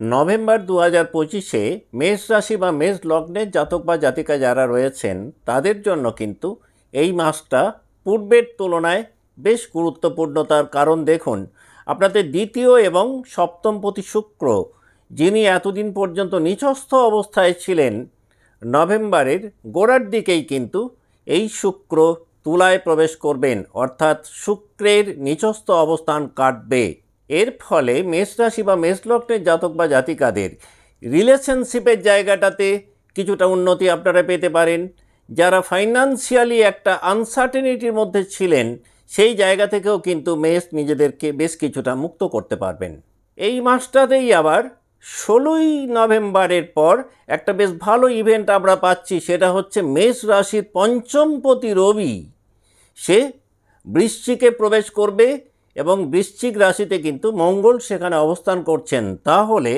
November দু হাজার পঁচিশে মেষ রাশি বা মেষ লগ্নের জাতক বা জাতিকা যারা রয়েছেন, তাদের জন্য কিন্তু এই মাসটা পূর্বের তুলনায় বেশ গুরুত্বপূর্ণ। তার কারণ দেখুন, আপনাদের দ্বিতীয় এবং সপ্তম প্রতি শুক্র, যিনি এতদিন পর্যন্ত নিচস্থ অবস্থায় ছিলেন, নভেম্বরের গোড়ার দিকেই কিন্তু এই শুক্র তুলায় প্রবেশ করবেন, অর্থাৎ শুক্রের নিচস্থ অবস্থান কাটবে। এর ফলে মেষ রাশি বা মেষ লগ্নের জাতক বা জাতিকাদের রিলেশনশিপের জায়গাটাতে কিছুটা উন্নতি আপনারা পেতে পারেন। যারা ফাইন্যান্সিয়ালি একটা আনসার্টেনিটির মধ্যে ছিলেন, সেই জায়গা থেকেও কিন্তু মেষ নিজেদেরকে বেশ কিছুটা মুক্ত করতে পারবেন। এই মাসটাতেই আবার ষোলোই নভেম্বরের পর একটা বেশ ভালো ইভেন্ট আমরা পাচ্ছি, সেটা হচ্ছে মেষ রাশির পঞ্চমপতি রবি। সে বৃশ্চিকে প্রবেশ করবে এবং বৃশ্চিক রাশিতে কিন্তু মঙ্গল সেখানে অবস্থান করছেন। তাহলে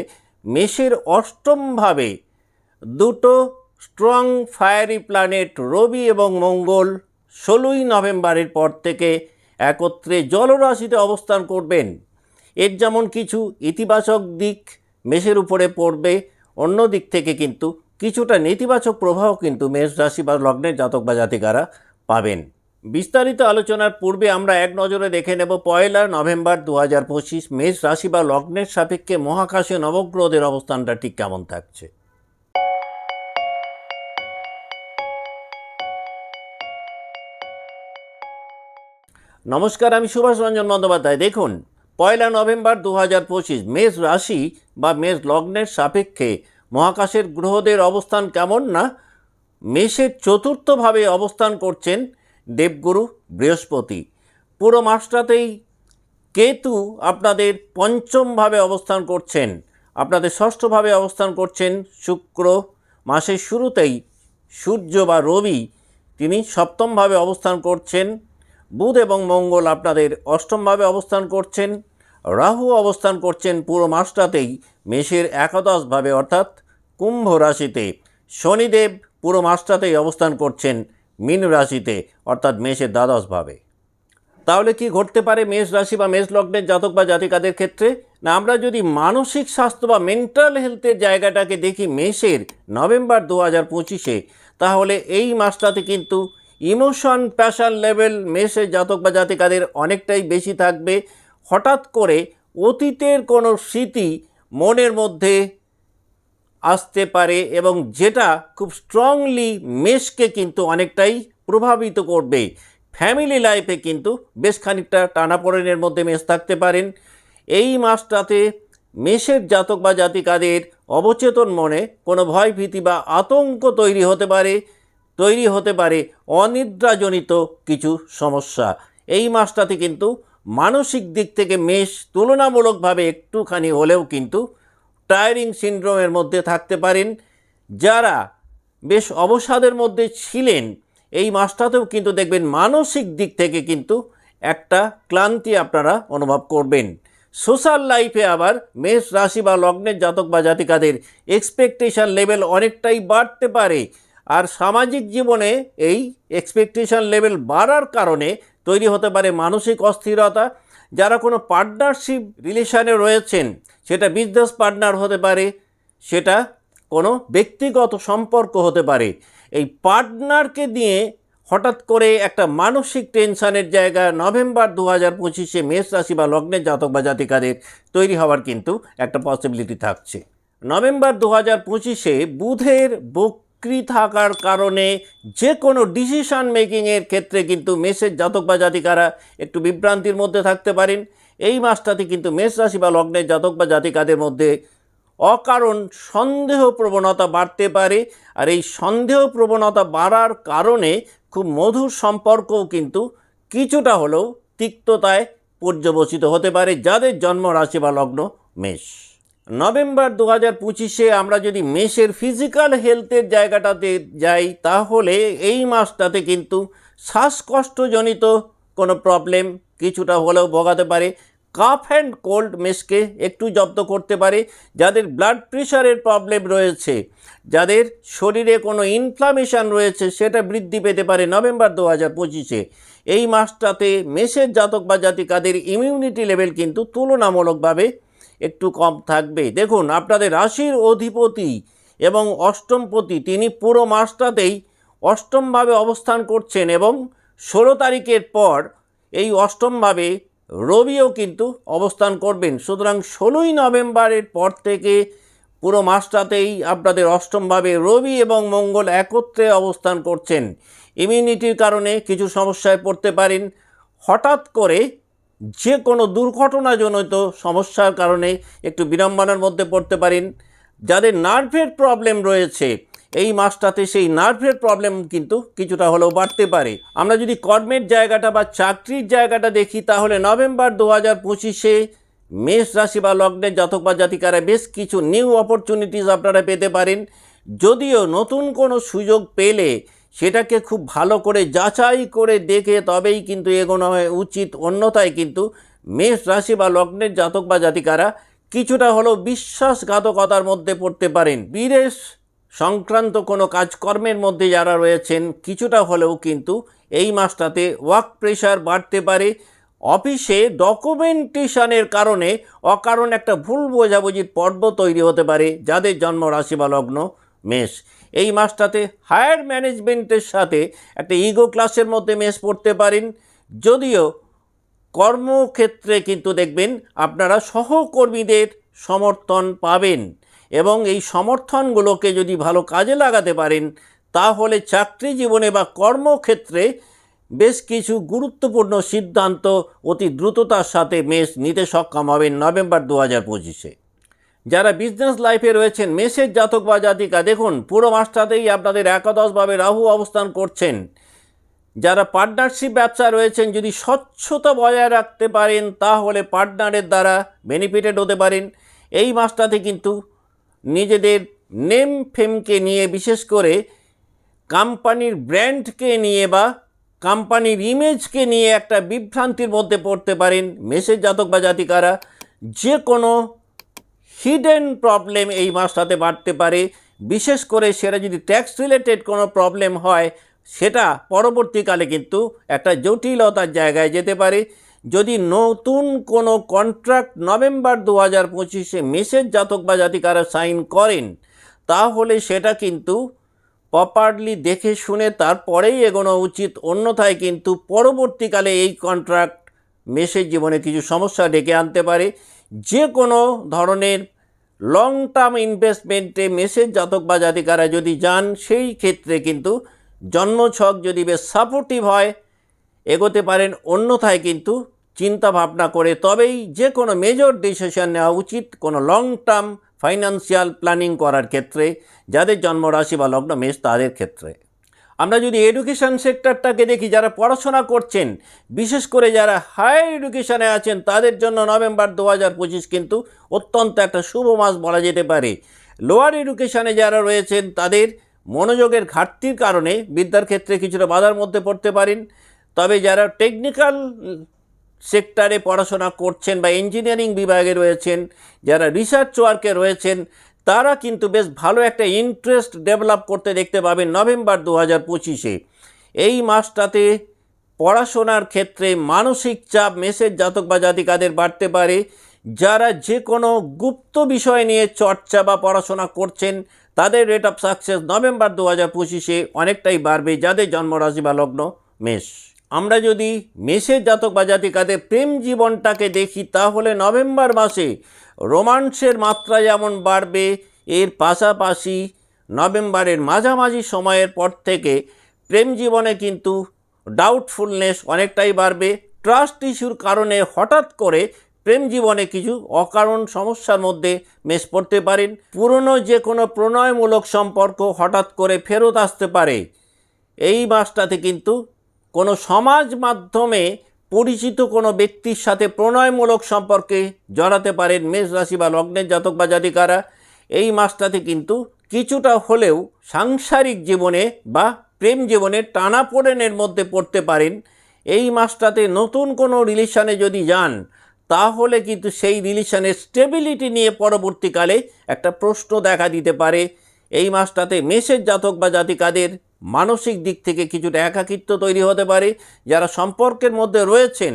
মেষের অষ্টমভাবে দুটো স্ট্রং ফায়ারি প্ল্যানেট রবি এবং মঙ্গল ষোলোই নভেম্বরের পর থেকে একত্রে জলরাশিতে অবস্থান করবেন। এর যেমন কিছু ইতিবাচক দিক মেষের উপরে পড়বে, অন্য দিক থেকে কিন্তু কিছুটা নেতিবাচক প্রভাব কিন্তু মেষ রাশি বা লগ্নের জাতক বা জাতিকারা পাবেন। বিস্তারিত আলোচনার পূর্বে আমরা এক নজরে দেখে নেব পয়লা নভেম্বর দু হাজার পঁচিশ মেষ রাশি বা লগ্নের সাপেক্ষে মহাকাশে নবগ্রহদের অবস্থানটা ঠিক কেমন থাকছে? নমস্কার, আমি সুভাষ রঞ্জন বন্দ্যোপাধ্যায়। দেখুন, পয়লা নভেম্বর দু হাজার পঁচিশ মেষ রাশি বা মেষ লগ্নের সাপেক্ষে মহাকাশের গ্রহদের অবস্থান কেমন না? মেষের চতুর্থভাবে অবস্থান করছেন দেবগুরু বৃহস্পতি। পুরো মাসটাতেই কেতু আপনাদের পঞ্চমভাবে অবস্থান করছেন। আপনাদের ষষ্ঠভাবে অবস্থান করছেন শুক্র মাসের শুরুতেই। সূর্য বা রবি তিনি সপ্তমভাবে অবস্থান করছেন। বুধ এবং মঙ্গল আপনাদের অষ্টমভাবে অবস্থান করছেন। রাহু অবস্থান করছেন পুরো মাসটাতেই মেষের একাদশভাবে অর্থাৎ কুম্ভ রাশিতে। শনিদেব পুরো মাসটাতেই অবস্থান করছেন। মীন রাশিতে, অর্থাৎ মেষের দ্বাদশভাবে তাহলে কি ঘটতে পারে মেষ রাশি বা মেষ লগ্নের জাতক বা জাতিকাদের ক্ষেত্রে? না, আমরা যদি মানসিক স্বাস্থ্য বা মেন্টাল হেলথের জায়গাটাকে দেখি মেষের নভেম্বর দু হাজার পঁচিশে, তাহলে এই মাসটাতে কিন্তু ইমোশন প্যাশন লেভেল মেষের জাতক বা জাতিকাদের অনেকটাই বেশি থাকবে। হঠাৎ করে অতীতের কোনো স্মৃতি মনের মধ্যে আসতে পারে এবং যেটা খুব স্ট্রংলি মেষকে কিন্তু অনেকটাই প্রভাবিত করবে। ফ্যামিলি লাইফে কিন্তু বেশ খানিকটা টানাপোড়েনের মধ্যে মেষ থাকতে পারেন। এই মাসটাতে মেষের জাতক বা জাতিকাদের অবচেতন মনে কোনো ভয় ভীতি বা আতঙ্ক তৈরি হতে পারে, তৈরি হতে পারে অনিদ্রাজনিত কিছু সমস্যা। এই মাসটাতে কিন্তু মানসিক দিক থেকে মেষ তুলনামূলকভাবে একটুখানি হলেও কিন্তু টায়ারিং সিন্ড্রোমের মধ্যে থাকতে পারেন। যারা বেশ অবসাদের মধ্যে ছিলেন, এই মাসটাতেও কিন্তু দেখবেন মানসিক দিক থেকে কিন্তু একটা ক্লান্তি আপনারা অনুভব করবেন। সোশ্যাল লাইফে আবার মেষ রাশি বা লগ্নের জাতক বা জাতিকাদের এক্সপেকটেশন লেভেল অনেকটাই বাড়তে পারে। আর সামাজিক জীবনে এই এক্সপেকটেশন লেভেল বাড়ার কারণে তৈরি হতে পারে মানসিক অস্থিরতা। যারা কোনো পার্টনারশিপ রিলেশনে রয়েছেন সেটা বিজনেস পার্টনার হতে পারে, সেটা কোনো ব্যক্তিগত সম্পর্ক হতে পারে। এই পার্টনারকে দিয়ে হঠাৎ করে একটা মানসিক টেনশানের জায়গা নভেম্বর দু হাজার পঁচিশে মেষ রাশি বা লগ্নের জাতক বা জাতিকাদের তৈরি হওয়ার কিন্তু একটা পসিবিলিটি থাকছে। নভেম্বর দু হাজার পঁচিশে বুধের বক্রি থাকার কারণে যে কোনো ডিসিশন মেকিংয়ের ক্ষেত্রে কিন্তু মেষের জাতক বা জাতিকারা একটু বিভ্রান্তির মধ্যে থাকতে পারেন। এই মাসটাতে কিন্তু মেষ রাশি বা লগ্নের জাতক বা জাতিকাদের মধ্যে অকারণ সন্দেহ প্রবণতা বাড়তে পারে। আর এই সন্দেহ প্রবণতা বাড়ার কারণে খুব মধুর সম্পর্কও কিন্তু কিছুটা হলেও তিক্ততায় পর্যবসিত হতে পারে যাদের জন্ম রাশি বা লগ্ন মেষ। নভেম্বর দু হাজার পঁচিশে আমরা যদি মেষের ফিজিক্যাল হেলথের জায়গাটাতে যাই, তাহলে এই মাসটাতে কিন্তু শ্বাসকষ্টজনিত কোনো প্রবলেম কিছুটা হলেও ভোগাতে পারে। কাফ অ্যান্ড কোল্ড মেসকে একটু জব্দ করতে পারে, যাদের ব্লাড প্রেশারের প্রবলেম রয়েছে, যাদের শরীরে কোনো ইনফ্লামেশন রয়েছে, সেটা বৃদ্ধি পেতে পারে নভেম্বর দু হাজার পঁচিশে। এই মাসটাতে মেষের জাতক বা জাতিকাদের ইমিউনিটি লেভেল কিন্তু তুলনামূলকভাবে একটু কম থাকবে। দেখুন, আপনাদের রাশির অধিপতি এবং অষ্টমপতি, তিনি পুরো মাসটাতেই অষ্টমভাবে অবস্থান করছেন এবং ষোলো তারিখের পর এই অষ্টমভাবে রবিও কিন্তু অবস্থান করবেন। সুতরাং ষোলোই নভেম্বরের পর থেকে পুরো মাসটাতেই আপনাদের অষ্টমভাবে রবি এবং মঙ্গল একত্রে অবস্থান করছেন। ইমিউনিটির কারণে কিছু সমস্যায় পড়তে পারেন। হঠাৎ করে যে কোনো দুর্ঘটনাজনিত সমস্যার কারণে একটু বিড়ম্বনার মধ্যে পড়তে পারেন। যাদের নার্ভের প্রবলেম রয়েছে এই মাসটাতে সেই নার্ভের প্রবলেম কিন্তু কিছুটা হলেও বাড়তে পারে। আমরা যদি কর্মের জায়গাটা বা চাকরির জায়গাটা দেখি, তাহলে নভেম্বর দু হাজার পঁচিশে মেষ রাশি বা লগ্নের জাতক বা জাতিকারা বেশ কিছু নিউ অপরচুনিটিস আপনারা পেতে পারেন। যদিও নতুন কোনো সুযোগ পেলে সেটাকে খুব ভালো করে যাচাই করে দেখে তবেই কিন্তু এগোনো হয় উচিত। অন্যথায় কিন্তু মেষ রাশি বা লগ্নের জাতক বা জাতিকারা কিছুটা হলেও বিশ্বাসঘাতকতার মধ্যে পড়তে পারেন। বিদেশ সংক্রান্ত কোনো কাজকর্মের মধ্যে যারা রয়েছেন, কিছুটা হলেও কিন্তু এই মাসটাতে ওয়ার্ক প্রেশার বাড়তে পারে। অফিসে ডকুমেন্টেশনের কারণে অকারণ একটা ভুল বোঝাবুঝির পর্ব তৈরি হতে পারে, যাদের জন্ম রাশি বা লগ্ন মেষ। এই মাসটাতে হায়ার ম্যানেজমেন্টের সাথে একটা ইগো ক্লাসের মধ্যে মেষ পড়তে পারেন। যদিও কর্মক্ষেত্রে কিন্তু দেখবেন আপনারা সহকর্মীদের সমর্থন পাবেন। এবং এই সমর্থনগুলোকে যদি ভালো কাজে লাগাতে পারেন, তাহলে চাকরি জীবনে বা কর্মক্ষেত্রে বেশ কিছু গুরুত্বপূর্ণ সিদ্ধান্ত অতি দ্রুততার সাথে মেষ নিতে সক্ষম হবেন নভেম্বর দু হাজার পঁচিশে। যারা বিজনেস লাইফে রয়েছেন, মেষের জাতক বা জাতিকা, দেখুন, পুরো মাসটাতেই আপনাদের একাদশভাবে রাহু অবস্থান করছেন। যারা পার্টনারশিপ ব্যবসা রয়েছেন, যদি স্বচ্ছতা বজায় রাখতে পারেন, তাহলে পার্টনারের দ্বারা বেনিফিটেড হতে পারেন। এই মাসটাতে কিন্তু নিজেদের নেম ফেমকে নিয়ে, বিশেষ করে কোম্পানির ব্র্যান্ডকে নিয়ে বা কোম্পানির ইমেজকে নিয়ে একটা বিভ্রান্তির মধ্যে পড়তে পারেন মেসেজ জাতক বা জাতিকারা। যে কোনো হিডেন প্রবলেম এই মাসটাতে বাড়তে পারে। বিশেষ করে সেটা যদি ট্যাক্স রিলেটেড কোনো প্রবলেম হয়, সেটা পরবর্তীকালে কিন্তু একটা জটিলতার জায়গায় যেতে পারে। যদি নতুন কোনো কন্ট্রাক্ট নভেম্বর দু হাজার পঁচিশে মেসেজ জাতক বা জাতিকারা সাইন করেন, তাহলে সেটা কিন্তু প্রপারলি দেখে শুনে তারপরেই এগোনো উচিত। অন্যথায় কিন্তু পরবর্তীকালে এই কন্ট্রাক্ট মেসের জীবনে কিছু সমস্যা ডেকে আনতে পারে। যে কোনো ধরনের লং টার্ম ইনভেস্টমেন্টে মেসেজ জাতক বা জাতিকারা যদি যান, সেই ক্ষেত্রে কিন্তু জন্মছক যদি বেশ সাপোর্টিভ হয় এগোতে পারেন, অন্যথায় কিন্তু চিন্তা ভাবনা করে তবেই যে কোনো মেজর ডিসিশন নেওয়া উচিত কোনো লং টার্ম ফাইন্যান্সিয়াল প্ল্যানিং করার ক্ষেত্রে, যাদের জন্মরাশি বা লগ্ন মেষ তাদের ক্ষেত্রে। আমরা যদি এডুকেশন সেক্টরটাকে দেখি, যারা পড়াশোনা করছেন, বিশেষ করে যারা হায়ার এডুকেশানে আছেন, তাদের জন্য নভেম্বর দু হাজার পঁচিশ কিন্তু অত্যন্ত একটা শুভ মাস বলা যেতে পারে। লোয়ার এডুকেশানে যারা রয়েছেন, তাদের মনোযোগের ঘাটতির কারণে বিদ্যার ক্ষেত্রে কিছুটা বাধার মধ্যে পড়তে পারেন। তবে যারা টেকনিক্যাল সেক্টরে পড়াশোনা করছেন বা ইঞ্জিনিয়ারিং বিভাগে রয়েছেন, যারা রিসার্চ ওয়ার্কে রয়েছেন, তারা কিন্তু বেশ ভালো একটা ইন্টারেস্ট ডেভেলপ করতে দেখতে পাবেন নভেম্বর দু হাজার পঁচিশে। এই মাসটাতে পড়াশোনার ক্ষেত্রে মানসিক চাপ মেসেজ জাতক বা জাতিকাদের বাড়তে পারে। যারা যে কোনো গুপ্ত বিষয় নিয়ে চর্চা বা পড়াশোনা করছেন, তাদের রেট অফ সাকসেস নভেম্বর দু হাজার পঁচিশে অনেকটাই বাড়বে। যাদের জন্মরাশি বা লগ্ন মেষ। আমরা যদি মেষের জাতক বা জাতিকাদের প্রেম জীবনটাকে দেখি, তাহলে নভেম্বর মাসে রোমান্সের মাত্রা যেমন বাড়বে, এর পাশাপাশি নভেম্বরের মাঝামাঝি সময়ের পর থেকে প্রেম জীবনে কিন্তু ডাউটফুলনেস অনেকটাই বাড়বে। ট্রাস্ট ইস্যুর কারণে হঠাৎ করে প্রেম জীবনে কিছু অকারণ সমস্যার মধ্যে মেশ পড়তে পারেন। পুরনো যে কোনো প্রণয়মূলক সম্পর্ক হঠাৎ করে ফেরত আসতে পারে। এই মাসটাতে কিন্তু কোনো সমাজ মাধ্যমে পরিচিত কোনো ব্যক্তির সাথে প্রণয়মূলক সম্পর্কে জড়াতে পারেন মেষ রাশি বা লগ্নের জাতক বা জাতিকারা। এই মাসটাতে কিন্তু কিছুটা হলেও সাংসারিক জীবনে বা প্রেম জীবনে টানাপোড়েনের মধ্যে পড়তে পারেন। এই মাসটাতে নতুন কোনো রিলেশনে যদি যান, তাহলে কিন্তু সেই রিলেশনের স্টেবিলিটি নিয়ে পরবর্তীকালে একটা প্রশ্ন দেখা দিতে পারে। এই মাসটাতে মেষের জাতক বা জাতিকাদের মানসিক দিক থেকে কিছুটা একাকিত্ব তৈরি হতে পারে। যারা সম্পর্কের মধ্যে রয়েছেন,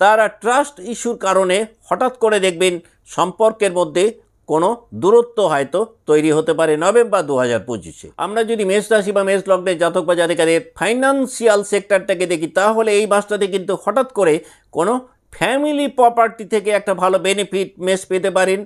তারা ট্রাস্ট ইস্যুর কারণে হঠাৎ করে দেখবেন সম্পর্কের মধ্যে কোনো দূরত্ব হয়তো তৈরি হতে পারে নভেম্বর দু হাজার পঁচিশে। আমরা যদি মেষ রাশি বা মেষ লগ্নের জাতক বা জাতিকাদের ফাইন্যান্সিয়াল সেক্টরটাকে দেখি, তাহলে এই মাসটাতে কিন্তু হঠাৎ করে কোনো ফ্যামিলি প্রপার্টি থেকে একটা ভালো বেনিফিট মেষ পেতে পারেন।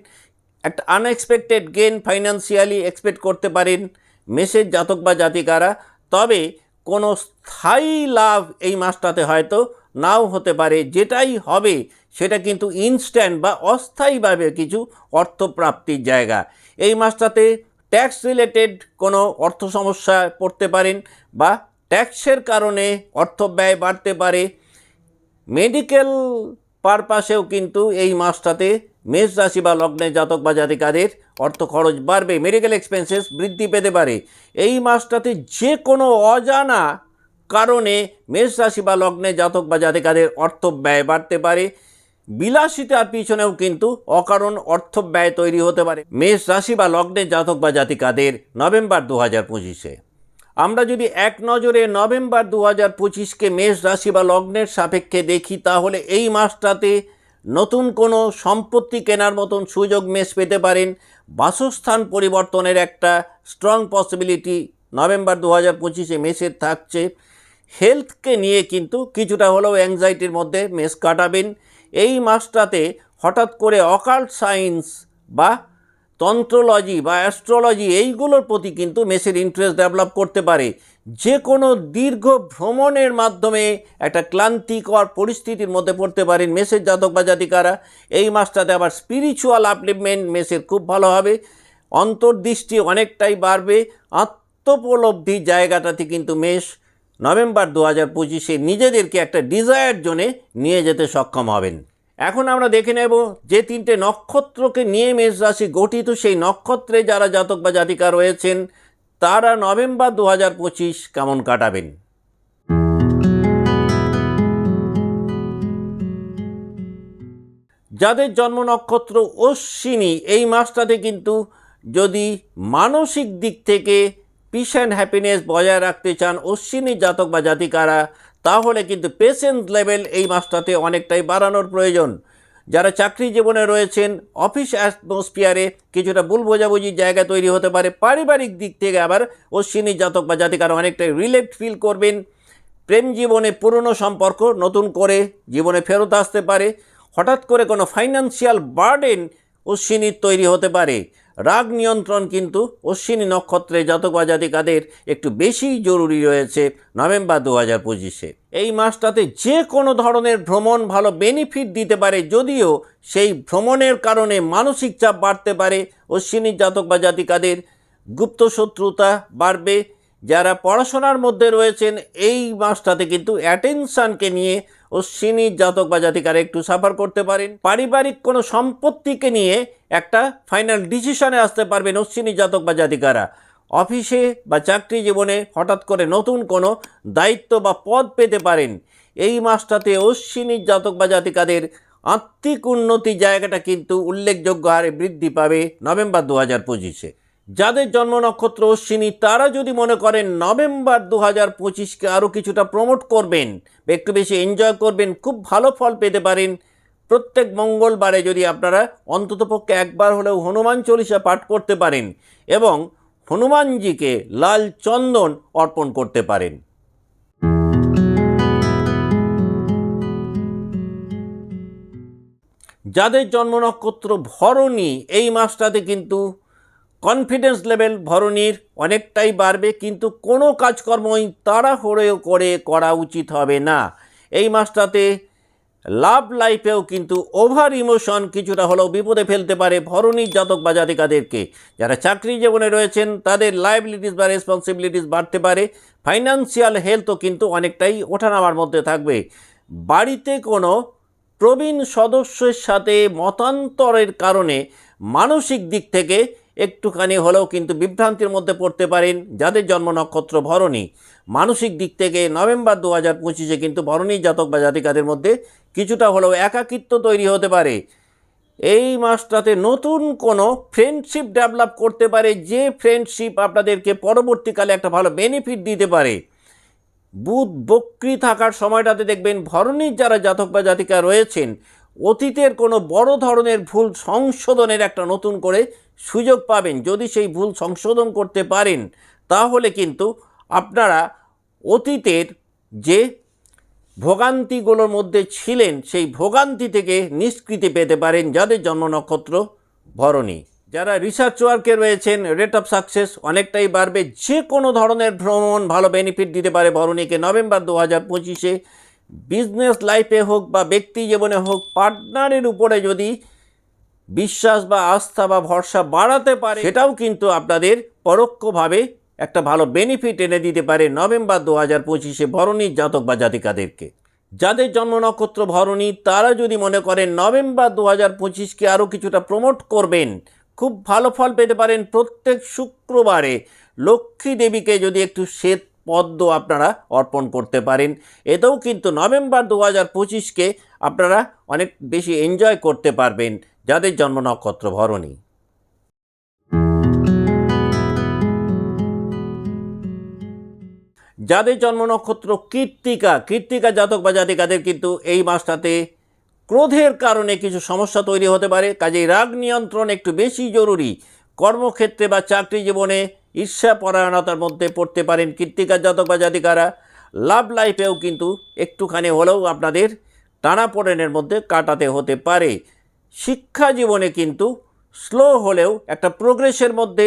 একটা আনএক্সপেক্টেড গেন ফাইন্যান্সিয়ালি এক্সপেক্ট করতে পারেন। মেষের জাতক বা জাতিকারা, তবে কোনো স্থায়ী লাভ এই মাসটাতে হয়তো নাও হতে পারে। যেটাই হবে, সেটা কিন্তু ইনস্ট্যান্ট বা অস্থায়ীভাবে কিছু অর্থপ্রাপ্তির জায়গা। এই মাসটাতে ট্যাক্স রিলেটেড কোনো অর্থ সমস্যায় পড়তে পারেন বা ট্যাক্সের কারণে অর্থ ব্যয় বাড়তে পারে। মেডিকেল পারপাসেও কিন্তু এই মাসটাতে মেষ রাশি বা লগ্নে জাতক বা জাতিকাদের অর্থ খরচ বাড়বে মেডিকেল এক্সপেন্সেস বৃদ্ধি পেতে পারে। এই মাসটাতে যে কোনো অজানা কারণে মেষ রাশি বা লগ্নে জাতক বা জাতিকাদের অর্থ ব্যয় বাড়তে পারে। বিলাসিতার পিছনেও কিন্তু অকারণ অর্থ ব্যয় তৈরি হতে পারে। মেষ রাশি বা লগ্নে জাতক বা জাতিকাদের নভেম্বর দু হাজার পঁচিশে। আমরা যদি এক নজরে নভেম্বর দু হাজার পঁচিশকে মেষ রাশি বা লগ্নের সাপেক্ষে দেখি, তাহলে এই মাসটাতে নতুন কোনো সম্পত্তি কেনার মতন সুযোগ মেস পেতে পারেন বাসস্থান পরিবর্তনের একটা স্ট্রং পসিবিলিটি নভেম্বর দু হাজার পঁচিশে মেসের থাকছে। হেলথকে নিয়ে কিন্তু কিছুটা হলেও অ্যাংজাইটির মধ্যে মেস কাটাবেন। এই মাসটাতে হঠাৎ করে অকাল্ট সায়েন্স বা তন্ত্রোলজি বা অ্যাস্ট্রোলজি এইগুলোর প্রতি কিন্তু মেসের ইন্টারেস্ট ডেভেলপ করতে পারে। যে কোনো দীর্ঘ ভ্রমণের মাধ্যমে একটা ক্লান্তিকর পরিস্থিতির মধ্যে পড়তে পারেন মেসের জাতক বা জাতিকারা। এই মাসটাতে আবার স্পিরিচুয়াল আপলিভমেন্ট মেসের খুব ভালো হবে। অন্তর্দৃষ্টি অনেকটাই বাড়বে। আত্মোপলব্ধির জায়গাটাতে কিন্তু মেষ নভেম্বর দু হাজার পঁচিশে নিজেদেরকে একটা ডিজায়ার জোনে নিয়ে যেতে সক্ষম হবেন। এখন আমরা দেখে নেব যে তিনটে নক্ষত্রকে নিয়ে মেষ রাশি গঠিত। সেই নক্ষত্রে যারা জাতক বা জাতিকা রয়েছেন, তারা নভেম্বর দু হাজার পঁচিশ কেমন কাটাবেন? যাদের জন্ম নক্ষত্র অশ্বিনী, এই মাসটাতে কিন্তু যদি মানসিক দিক থেকে পিস অ্যান্ড হ্যাপিনেস বজায় রাখতে চান অশ্বিনী জাতক বা জাতিকারা তাহলে কিন্তু পেশেন্স লেভেল এই মাসটাতে অনেকটাই বাড়ানোর প্রয়োজন। যারা চাকরি জীবনে রয়েছেন অফিস অ্যাটমসফিয়ারে কিছুটা ভুল বোঝাবুঝির জায়গা তৈরি হতে পারে। পারিবারিক দিক থেকে আবার অশ্বিনী জাতক বা জাতিকারা অনেকটাই রিলেক্ট ফিল করবেন। প্রেম জীবনে পুরনো সম্পর্ক নতুন করে জীবনে ফেরত আসতে পারে। হঠাৎ করে কোনো ফাইন্যান্সিয়াল বার্ডেন অশ্বিনীর তৈরি হতে পারে। রাগ নিয়ন্ত্রণ কিন্তু অশ্বিনী নক্ষত্রে জাতক বা জাতিকাদের একটু বেশি জরুরি রয়েছে নভেম্বর দু হাজার পঁচিশে। এই মাসটাতে যে কোনো ধরনের ভ্রমণ ভালো বেনিফিট দিতে পারে, যদিও সেই ভ্রমণের কারণে মানসিক চাপ বাড়তে পারে। অশ্বিনী জাতক বা জাতিকাদের গুপ্ত শত্রুতা বাড়বে। যারা পড়াশোনার মধ্যে রয়েছেন, এই মাসটাতে কিন্তু অ্যাটেনশানকে নিয়ে অশ্বিনী জাতক বা জাতিকারা একটু সাফার করতে পারেন। পারিবারিক কোনো সম্পত্তিকে নিয়ে একটা ফাইনাল ডিসিশনে আসতে পারবেন অশ্বিনী জাতক বা জাতিকারা। অফিসে বা চাকরি জীবনে হঠাৎ করে নতুন কোনো দায়িত্ব বা পদ পেতে পারেন। এই মাসটাতে অশ্বিনী জাতক বা জাতিকাদের আত্মিক উন্নতি জায়গাটা কিন্তু উল্লেখযোগ্য হারে বৃদ্ধি পাবে নভেম্বর দু হাজার পঁচিশে। যাদের জন্ম নক্ষত্র অশ্বিনী, তারা যদি মনে করেন নভেম্বর দু হাজার পঁচিশকে আরও কিছুটা প্রমোট করবেন, একটু বেশি এনজয় করবেন, খুব ভালো ফল পেতে পারেন, প্রত্যেক মঙ্গলবারে যদি আপনারা অন্ততপক্ষে একবার হলেও হনুমান চল্লিশা পাঠ করতে পারেন এবং হনুমানজিকে লাল চন্দন অর্পণ করতে পারেন। যাদের জন্ম নক্ষত্র ভরণী, এই মাসটাতে কিন্তু কনফিডেন্স লেভেল ভরণীর অনেকটাই বাড়বে, কিন্তু কোনো কাজকর্মই তাড়াহুড়ো করে করা উচিত হবে না। এই মাসটাতে লাভ লাইফেও কিন্তু ওভার ইমোশন কিছুটা হলেও বিপদে ফেলতে পারে ভরণীর জাতক বা জাতিকাদেরকে। যারা চাকরি জীবনে রয়েছেন, তাদের লাইবিলিটিস বা রেসপন্সিবিলিটিস বাড়তে পারে ফাইন্যান্সিয়াল হেলথও কিন্তু অনেকটাই ওঠানামার মধ্যে থাকবে। বাড়িতে কোনো প্রবীণ সদস্যের সাথে মতান্তরের কারণে মানসিক দিক থেকে একটুখানি হলেও কিন্তু বিভ্রান্তির মধ্যে পড়তে পারেন যাদের জন্ম নক্ষত্র ভরণী। মানসিক দিক থেকে নভেম্বর দু হাজার পঁচিশে কিন্তু ভরণী জাতক বা জাতিকাদের মধ্যে কিছুটা হলেও একাকিত্ব তৈরি হতে পারে। এই মাসটাতে নতুন কোনো ফ্রেন্ডশিপ ডেভেলপ করতে পারে যে ফ্রেন্ডশিপ আপনাদেরকে পরবর্তীকালে একটা ভালো বেনিফিট দিতে পারে। বুধ বক্রি থাকার সময়টাতে দেখবেন ভরণীর যারা জাতক বা জাতিকা রয়েছেন, অতীতের কোনো বড় ধরনের ভুল সংশোধনের একটা নতুন করে সুযোগ পাবেন। যদি সেই ভুল সংশোধন করতে পারেন, তাহলে কিন্তু আপনারা অতীতের যে ভোগান্তিগুলোর মধ্যে ছিলেন, সেই ভোগান্তি থেকে নিষ্কৃতি পেতে পারেন যাদের জন্ম নক্ষত্র ভরণী। যারা রিসার্চ ওয়ার্কে রয়েছেন রেট অফ সাকসেস অনেকটাই বাড়বে। যে কোনো ধরনের ভ্রমণ ভালো বেনিফিট দিতে পারে ভরণীকে। নভেম্বর দু হাজার পঁচিশে বিজনেস লাইফে হোক বা ব্যক্তি জীবনে হোক পার্টনারের উপরে যদি বিশ্বাস বা আস্থা বা ভরসা বাড়াতে পারে, সেটাও কিন্তু আপনাদের পরোক্ষভাবে একটা ভালো বেনিফিট এনে দিতে পারে নভেম্বর দু হাজার পঁচিশে ভরণীর জাতক বা জাতিকাদেরকে। যাদের জন্ম নক্ষত্র ভরণী, তারা যদি মনে করেন নভেম্বর দু হাজার পঁচিশকে আরও কিছুটা প্রমোট করবেন, খুব ভালো ফল পেতে পারেন প্রত্যেক শুক্রবারে। লক্ষ্মী দেবীকে যদি একটু শ্বেত পদ্ম আপনারা অর্পণ করতে পারেন, এতেও কিন্তু নভেম্বর দু হাজার পঁচিশকে আপনারা অনেক বেশি এনজয় করতে পারবেন। যাদের জন্ম নক্ষত্র ভরণী। যাদের জন্ম নক্ষত্র কৃত্তিকা কৃত্তিকা জাতক বা জাতিকাদের কিন্তু এই মাসটাতে ক্রোধের কারণে কিছু সমস্যা তৈরি হতে পারে, কাজেই রাগ নিয়ন্ত্রণ একটু বেশি জরুরি। কর্মক্ষেত্রে বা চাকরি জীবনে ঈর্ষা পরায়ণতার মধ্যে পড়তে পারেন কৃত্তিকা জাতক বা জাতিকারা। লাভ লাইফেও কিন্তু একটুখানি হলেও আপনাদের টানাপোড়েনের মধ্যে কাটাতে হতে পারে। শিক্ষা জীবনে কিন্তু স্লো হলেও একটা প্রোগ্রেসের মধ্যে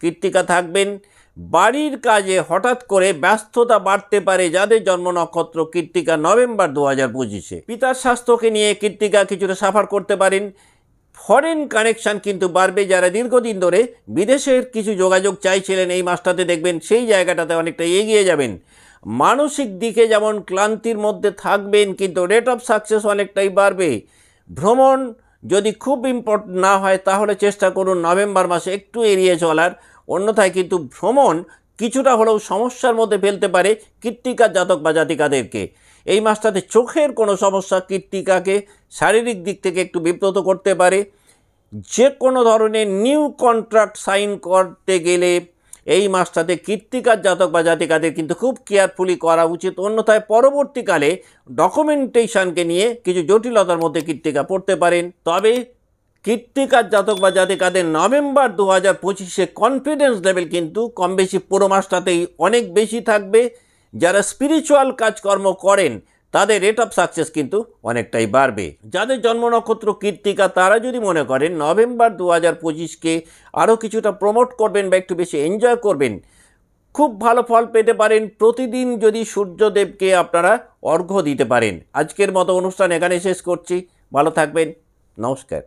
কৃত্তিকা থাকবেন। বাড়ির কাজে হঠাৎ করে ব্যস্ততা বাড়তে পারে যাদের জন্ম নক্ষত্র কৃত্তিকা নভেম্বর দু হাজার পঁচিশে। পিতার স্বাস্থ্যকে নিয়ে কৃত্তিকা কিছুটা সাফার করতে পারেন। ফরেন কানেকশন কিন্তু বাড়বে যারা দীর্ঘদিন ধরে বিদেশের কিছু যোগাযোগ চাইছিলেন এই মাসটাতে দেখবেন সেই জায়গাটাতে অনেকটা এগিয়ে যাবেন। মানসিক দিকে যেমন ক্লান্তির মধ্যে থাকবেন কিন্তু রেট অফ সাকসেস অনেকটাই বাড়বে। ভ্রমণ যদি খুব ইম্পর্টেন্ট না হয়, তাহলে চেষ্টা করুন নভেম্বর মাসে একটু এড়িয়ে চলার। অন্যথায় কিন্তু ভ্রমণ কিছুটা হলেও সমস্যার মধ্যে ফেলতে পারে কৃত্তিকার জাতক বা জাতিকাদেরকে। এই মাসটাতে চোখের কোনো সমস্যা কৃত্তিকাকে শারীরিক দিক থেকে একটু বিব্রত করতে পারে। যে কোনো ধরনের নিউ কন্ট্রাক্ট সাইন করতে গেলে এই মাসটাতে কৃত্তিকার জাতক বা জাতিকাদের কিন্তু খুব কেয়ারফুলি করা উচিত। অন্যথায় পরবর্তীকালে ডকুমেন্টেশনকে নিয়ে কিছু জটিলতার মধ্যে কৃত্তিকা পড়তে পারেন। তবে কৃত্তিকার জাতক বা জাতিকাদের নভেম্বর দু হাজার পঁচিশে কনফিডেন্স লেভেল কিন্তু কম বেশি পুরো মাসটাতেই অনেক বেশি থাকবে। যারা স্পিরিচুয়াল কাজকর্ম করেন তাদের রেট অফ সাকসেস কিন্তু অনেকটাই বাড়বে। যাদের জন্ম নক্ষত্র কৃত্তিকা, তারা যদি মনে করেন নভেম্বর দু হাজার পঁচিশকে আরও কিছুটা প্রমোট করবেন বা একটু বেশি এনজয় করবেন, খুব ভালো ফল পেতে পারেন। প্রতিদিন যদি সূর্যদেবকে আপনারা অর্ঘ্য দিতে পারেন। আজকের মতো অনুষ্ঠান এখানে শেষ করছি। ভালো থাকবেন। নমস্কার।